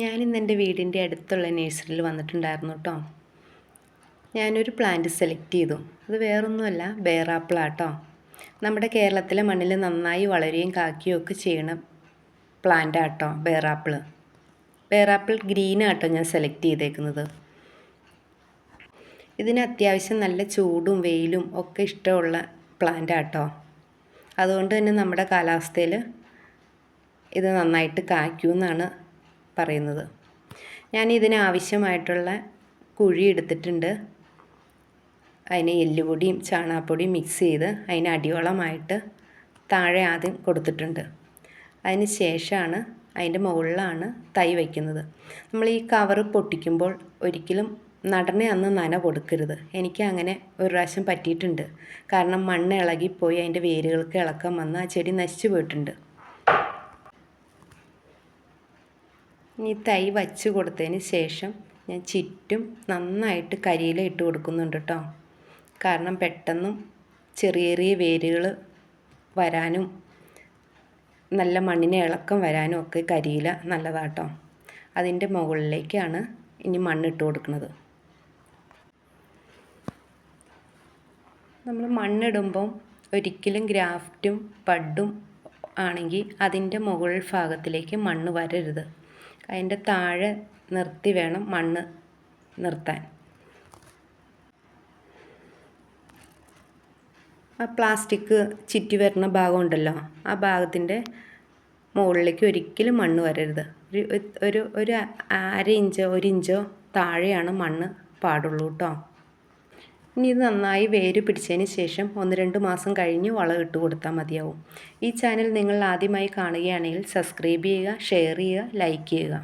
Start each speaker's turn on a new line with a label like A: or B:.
A: ഞാനിന്ന് എന്റെ വീടിന്റെ അടുത്തുള്ള നേഴ്സറിയിൽ വന്നിട്ടുണ്ടായിരുന്നു കേട്ടോ ഞാനൊരു പ്ലാന്റ് സെലക്ട് ചെയ്തു. അത് വേറൊന്നുമല്ല ബേറാപ്പിളാട്ടോ. നമ്മുടെ കേരളത്തിലെ മണ്ണിൽ നന്നായി വളരുകയും കാക്കുകയും ഒക്കെ ചെയ്യണ പ്ലാന്റ് ആട്ടോ ബേറാപ്പിൾ ബേറാപ്പിൾ ഗ്രീൻ ആട്ടോ ഞാൻ സെലക്ട് ചെയ്തേക്കുന്നത്. ഇതിന് അത്യാവശ്യം നല്ല ചൂടും വെയിലും ഒക്കെ ഇഷ്ടമുള്ള പ്ലാന്റ് ആട്ടോ അതുകൊണ്ട് തന്നെ നമ്മുടെ കാലാവസ്ഥയിൽ ഇത് നന്നായിട്ട് കായ്ക്കുമെന്നാണ് പറയുന്നത്. ഞാൻ ഇതിനാവശ്യമായിട്ടുള്ള കുഴി എടുത്തിട്ടുണ്ട്. അതിന് എല്ലുപൊടിയും ചാണകപ്പൊടിയും മിക്സ് ചെയ്ത് അതിന് അടിയോളമായിട്ട് താഴെ ആദ്യം കൊടുത്തിട്ടുണ്ട്. അതിന് ശേഷമാണ് അതിന്റെ മുകളിലാണ് തൈ വയ്ക്കുന്നത്. നമ്മൾ ഈ കവറ് പൊട്ടിക്കുമ്പോൾ ഒരിക്കലും നടനെ അന്ന് നന കൊടുക്കരുത്. എനിക്ക് അങ്ങനെ ഒരു പ്രാവശ്യം പറ്റിയിട്ടുണ്ട്. കാരണം മണ്ണ് ഇളകിപ്പോയി അതിന്റെ വേരുകൾക്ക് ഇളക്കം വന്ന് ആ ചെടി നശിച്ചു പോയിട്ടുണ്ട്. ഇനി തൈ വച്ച് കൊടുത്തതിന് ശേഷം ഞാൻ ചുറ്റും നന്നായിട്ട് കരിയില ഇട്ട് കൊടുക്കുന്നുണ്ട് കേട്ടോ കാരണം പെട്ടെന്നും ചെറിയ ചെറിയ വേരുകൾ വരാനും നല്ല മണ്ണിന് ഇളക്കം വരാനും ഒക്കെ കരിയില നല്ലതാട്ടോ അതിന്റെ മുകളിലേക്കാണ് ഇനി മണ്ണിട്ട് കൊടുക്കുന്നത്. നമ്മൾ മണ്ണിടുമ്പം ഒരിക്കലും ഗ്രാഫ്റ്റും പഡും ആണെങ്കിൽ അതിന്റെ മുകൾ ഭാഗത്തിലേക്ക് മണ്ണ് വരരുത്. അതിന്റെ താഴെ നിർത്തി വേണം മണ്ണ് നിർത്താൻ. ആ പ്ലാസ്റ്റിക് ചുറ്റി വരുന്ന ഭാഗമുണ്ടല്ലോ ആ ഭാഗത്തിന്റെ മുകളിലേക്ക് ഒരിക്കലും മണ്ണ് വരരുത്. ഒരു ഒരു ഒരു അര ഇഞ്ചോ ഒരു ഇഞ്ചോ താഴെയാണ് മണ്ണ് പാടുള്ളൂ കേട്ടോ ഇനി ഇത് നന്നായി വേര് പിടിച്ചതിന് ശേഷം ഒന്ന് രണ്ട് മാസം കഴിഞ്ഞ് വളം ഇട്ട് കൊടുത്താൽ മതിയാവും. ഈ ചാനൽ നിങ്ങൾ ആദ്യമായി കാണുകയാണെങ്കിൽ സബ്സ്ക്രൈബ് ചെയ്യുക ഷെയർ ചെയ്യുക ലൈക്ക് ചെയ്യുക.